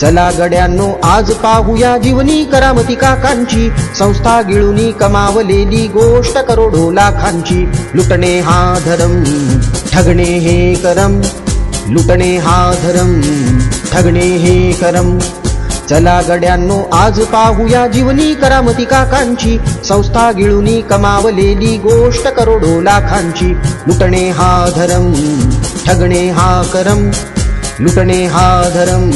चला गड्यांनो आज पाहूया जीवनी करामती काकांची. संस्था गिळुनी कमावलेली गोष्ट करोडो लाखांची. लुटणे हा धरम ठगणे हे करम. लुटणे हा धरम ठगणे हे करम. चला गड्यांनो आज पाहूया जीवनी करामती काकांची. संस्था गिळुनी कमावलेली गोष्ट करोडो लाखांची. लुटणे हा धरम ठगणे हा करम. लुटणे हा धरम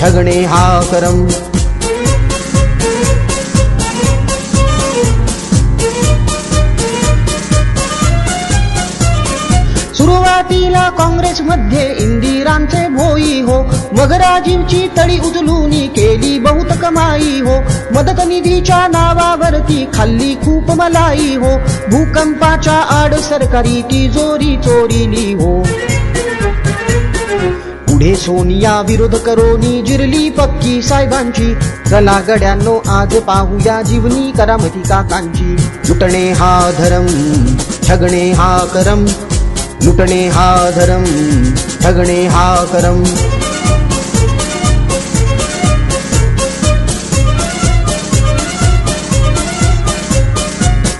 ठगणे हा करम. सुरुवातीला काँग्रेसमध्ये इंदिरांचे भोई हो. मग राजीवची तळी उचलून केली बहुत कमाई हो. मदत निधीच्या नावावरती खाल्ली खूप मलाई हो. भूकंपाच्या आड सरकारी तिजोरी चोरीली हो. पुढे सोनिया विरोध करोनी जिरली पक्की साहेबांची. चला गड्यांनो आज पाहूया जीवनी करामती काकांची. लुटणे हा धरम ठगणे हा करम. लुटणे हा धरम ठगणे हा करम.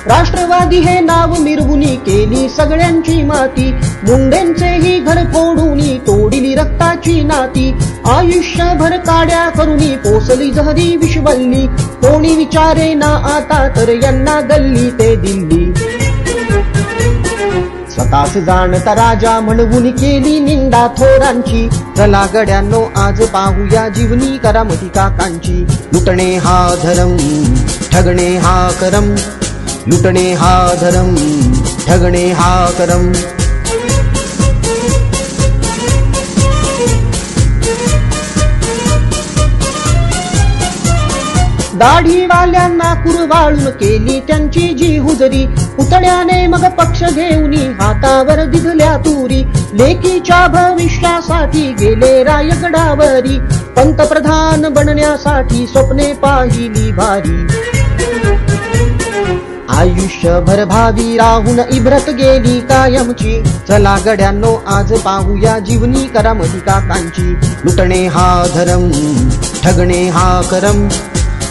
राष्ट्रवादी हे नाव मिरवुनी केली सगळ्यांची माती. मुंडेंचेही घर फोडूनी तोडिली रक्ताची नाती. आयुष्यभर काड्या करुनी पोसली जहरी विश्वल्ली. कोणी विचारे ना आता तर यांना गल्ली ते दिल्ली. स्वतःच जाणता राजा म्हणून केली निंदा थोरांची. चला गड्यांनो आज पाहूया जीवनी करामती काकांची. लुटणे हा धरम ठगणे हा करम. लुटणे हा धरम ठगणे हा करम. दाढीवाल्यांना कुरवाळून केली त्यांची जी हुजरी. पुतळ्याने मग पक्ष घेऊन हातावर दिधल्या तुरी. लेकीच्या भविष्यासाठी गेले रायगडावरी. पंतप्रधान बनण्यासाठी स्वप्ने पाहिली भारी. आयुष्यभर भावी राहून इब्रत गेली कायमची. चला गड्यांनो आज पाहूया जीवनी करामती काकांची. लुटणे हा धरम ठगणे हा करम.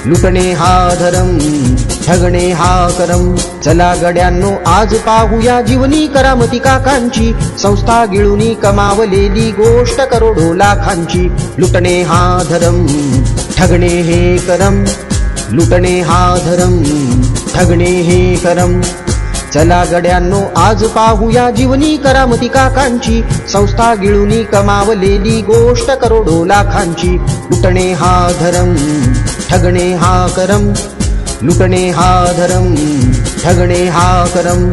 लुटणे हा धरम ठगणे हा करम. चला गड्यांनो आज पाहूया जीवनी करामती काकांची. संस्था गिळुनी कमावलेली गोष्ट करोडो लाखांची. लुटणे हा धरम ठगणे हे करम. लुटणे हा धरम ठगणे हे करम. चला गड्यांनो आज पाहूया जीवनी करामती काकांची. संस्था गिळुनी कमावलेली गोष्ट करोडो लाखांची. लुटणे हा धरम ठगणे हा करम. लुटणे हा धरम ठगणे हा करम.